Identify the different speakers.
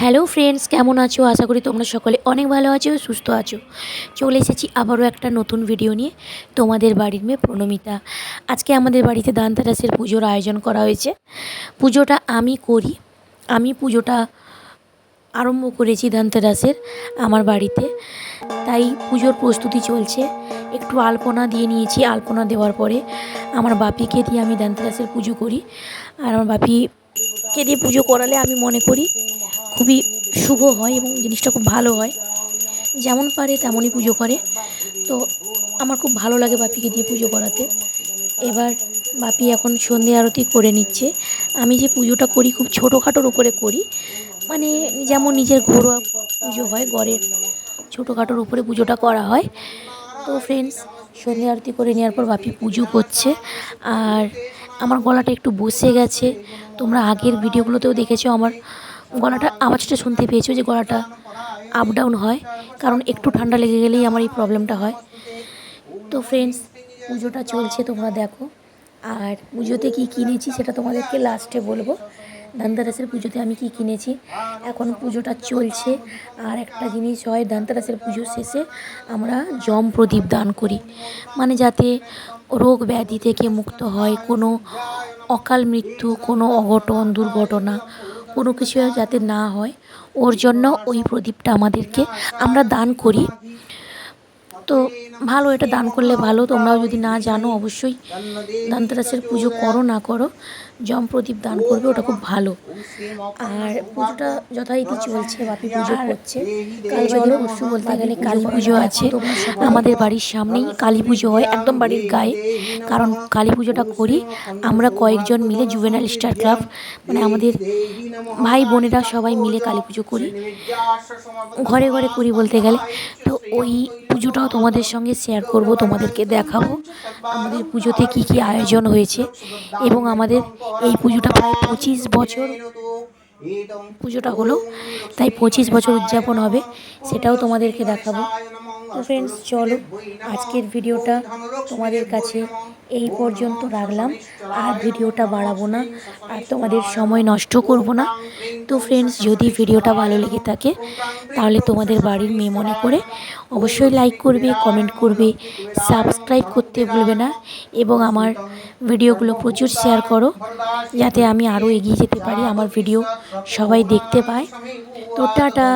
Speaker 1: Hello friends, কেমন আছো? আশা করি তোমরা সকলে অনেক ভালো আছো, সুস্থ আছো। চলে এসেছি আবারও একটা নতুন ভিডিও নিয়ে তোমাদের বাড়ির মেয়ে প্রণমিতা। আজকে আমাদের বাড়িতে দান্তারাসের পুজোর আয়োজন করা হয়েছে। পুজোটা আমি করি, আমি পুজোটা আরম্ভ করেছি ধানতেরাসের আমার বাড়িতে। তাই পুজোর প্রস্তুতি চলছে। একটু আলপনা দিয়ে নিয়েছি, আলপনা দেওয়ার পরে আমার বাপিকে দিয়ে আমি ধানতেরাসের পুজো করি। আর আমার বাপিকে দিয়ে পুজো করালে আমি মনে করি খুবই শুভ হয় এবং জিনিসটা খুব ভালো হয়। যেমন পারে তেমনই পুজো করে। তো আমার খুব ভালো লাগে বাপিকে দিয়ে পুজো করাতে। এবার বাপি এখন সন্ধে আরতি করে নিচ্ছে। আমি যে পুজোটা করি খুব ছোটোখাটোর উপরে করি। মানে যেমন নিজের ঘরোয়া পুজো হয়, ঘরের ছোটোখাটোর উপরে পুজোটা করা হয়। তো ফ্রেন্ডস সন্ধে আরতি করে নেওয়ার পর বাপি পুজো করছে। আর আমার গলাটা একটু বসে গেছে। তোমরা আগের ভিডিওগুলোতেও দেখেছ আমার গলাটা, আওয়াজটা শুনতে পেয়েছ যে গলাটা আপ ডাউন হয়? কারণ একটু ঠান্ডা লেগে গেলেই আমার এই প্রবলেমটা হয়। তো ফ্রেন্ডস পুজোটা চলছে, তোমরা দেখো। আর পুজোতে কী কিনেছি সেটা তোমাদেরকে লাস্টে বলব। ধানতেরাসের পুজোতে আমি কি কিনেছি? এখন পুজোটা চলছে। আর একটা জিনিস হয়, ধানতেরাসের পুজো শেষে আমরা জম প্রদীপ দান করি। মানে যাতে রোগ ব্যাধি থেকে মুক্ত হয়, কোনো অকাল মৃত্যু, কোনো অঘটন, দুর্ঘটনা কোনো কিছু যাতে না হয় ওর জন্য ওই প্রদীপটা আমাদেরকে আমরা দান করি। তো ভালো, এটা দান করলে ভালো। তোমরাও যদি না জানো, অবশ্যই ধনতেরাসের পুজো করো, না করো জম প্রদীপ দান করবে, ওটা খুব ভালো। আর পুজোটা যথারীতি চলছে, বাপি পুজো করছে। কাল চলো পরশু বলতে গেলে কালী পুজো আছে। আমাদের বাড়ির সামনেই কালী পুজো হয়, একদম বাড়ির গায়ে। কারণ কালী পুজোটা করি আমরা কয়েকজন মিলে জুভেনাল স্টার ক্লাব মানে আমাদের ভাই বোনেরা সবাই মিলে কালী পুজো করি। ঘরে ঘরে করি বলতে গেলে। তো ওই পুজোটাও তোমাদের সঙ্গে শেয়ার করব, তোমাদেরকে দেখাবো। আমাদের পুজোতে কি কি আয়োজন হয়েছে এবং আমাদের এই পুজোটা প্রায় পঁচিশ বছর পুজোটা হলো, তাই পঁচিশ বছর উদযাপন হবে, সেটাও তোমাদেরকে দেখাবো। তো ফ্রেন্ডস চলো, আজকের ভিডিওটা তোমাদের কাছে এই পর্যন্ত রাখলাম। আর ভিডিওটা বাড়াবো না, আর তোমাদের সময় নষ্ট করব না। তো ফ্রেন্ডস যদি ভিডিওটা ভালো লেগে থাকে, তাহলে তোমাদের বাড়ির মেয়ে মনে করে অবশ্যই লাইক করবে কমেন্ট করবে সাবস্ক্রাইব করতে ভুলবে না এবং আমার ভিডিওগুলো প্রচুর শেয়ার করো, যাতে আমি আরও এগিয়ে যেতে পারি, আমার ভিডিও সবাই দেখতে পায়। তো টাটা!